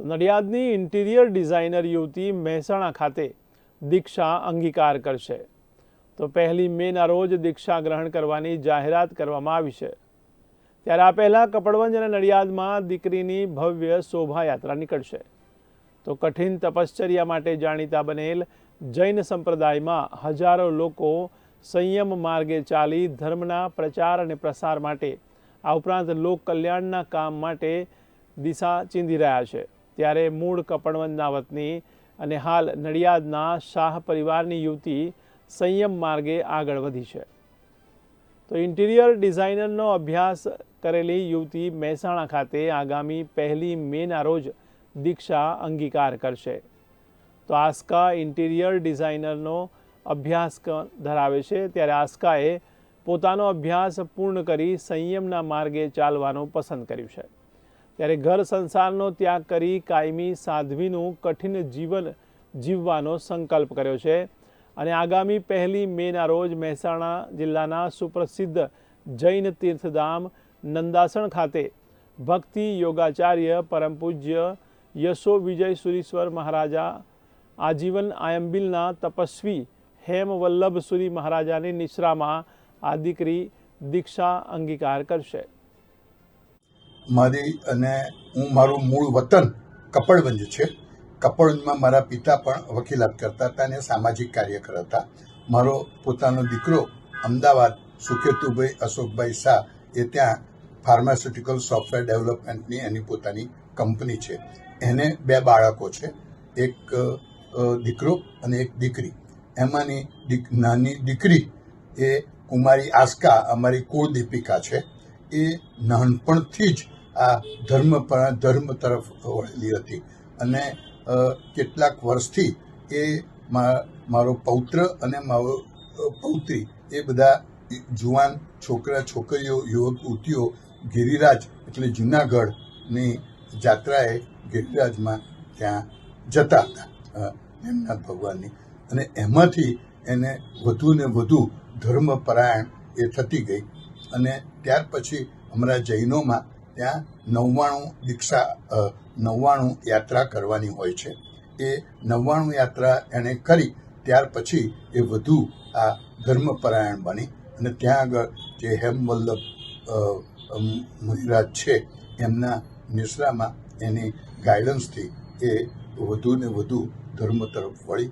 તો નડિયાદની interior designer યુવતી મહેસાણા ખાતે દીક્ષા અંગીકાર કરશે. તો પહેલી મેના રોજ દીક્ષા ગ્રહણ કરવાની જાહેરાત કરવામાં આવી છે. ત્યારે આ પહેલાં કપડવંજ અને નડિયાદમાં દીકરીની ભવ્ય શોભાયાત્રા નીકળશે. તો કઠિન તપશ્ચર્યા માટે જાણીતા બનેલ જૈન સંપ્રદાયમાં હજારો લોકો સંયમ માર્ગે ચાલી ધર્મના પ્રચાર અને પ્રસાર માટે આ ઉપરાંત લોક કલ્યાણના કામ માટે દિશા ચીંધી રહ્યા છે. ત્યારે મૂળ કપડવંજના વતની અને હાલ નડિયાદના શાહ પરિવારની યુવતી સંયમ માર્ગે આગળ વધી છે. તો ઇન્ટિરિયર ડિઝાઇનરનો અભ્યાસ કરેલી યુવતી મહેસાણા ખાતે આગામી પહેલી મેના રોજ દીક્ષા અંગીકાર કરશે. તો આસ્કા ઇન્ટિરિયર ડિઝાઇનરનો અભ્યાસ ધરાવે છે, ત્યારે આસ્કાએ પોતાનો અભ્યાસ પૂર્ણ કરી સંયમના માર્ગે ચાલવાનું પસંદ કર્યું છે. ત્યારે ઘર સંસારનો ત્યાગ કરી કાયમી સાધ્વીનું કઠિન જીવન જીવવાનો સંકલ્પ કર્યો છે. અને આગામી પહેલી મેના રોજ મહેસાણા જિલ્લાના સુપ્રસિદ્ધ જૈન તીર્થધામ નંદાસણ ખાતે ભક્તિ યોગાચાર્ય પરમ પૂજ્ય યશો વિજય સુરીશ્વર મહારાજા આજીવન આયંબિલના તપસ્વી હેમવલ્લભ સુરી મહારાજાની નિશ્રામાં આ દીકરી દીક્ષા અંગીકાર કરશે. મારી અને હું મારું મૂળ વતન કપડવંજ છે. કપડવંજમાં મારા પિતા પણ વકીલાત કરતા હતા અને સામાજિક કાર્યકર હતા. મારો પોતાનો દીકરો અમદાવાદ સુકેતુભાઈ અશોકભાઈ શાહ એ ત્યાં ફાર્માસ્યુટિકલ સોફ્ટવેર ડેવલપમેન્ટની એની પોતાની કંપની છે. એને બે બાળકો છે, એક દીકરો અને એક દીકરી. એમાંની નાની દીકરી એ કુમારી આસ્કા, અમારી કુળ દીપિકા છે. એ નાનપણથી જ આ ધર્મ ધર્મ તરફ વળેલી હતી. અને કેટલાક વર્ષથી એ મારો પૌત્ર અને મારો પૌત્રી એ બધા જુવાન છોકરા, છોકરીઓ, યુવક યુવતીઓ ગિરિરાજ એટલે જુનાગઢની જાત્રાએ ગિરિરાજમાં ત્યાં જતા હતા એમના ભગવાનની. અને એમાંથી એને વધુ ને વધુ ધર્મપરાયણ એ થતી ગઈ. અને ત્યાર પછી અમારા જૈનોમાં ત્યાં નવ્વાણું દીક્ષા નવ્વાણું યાત્રા કરવાની હોય છે. એ નવ્વાણું યાત્રા એણે કરી, ત્યાર પછી એ વધુ આ ધર્મપરાયણ બની અને ત્યાં આગળ જે હેમવલ્લભ મુનિરાજ છે, એમના નિશ્રામાં એની ગાઈડન્સથી એ વધુ ને વધુ ધર્મ તરફ વળી.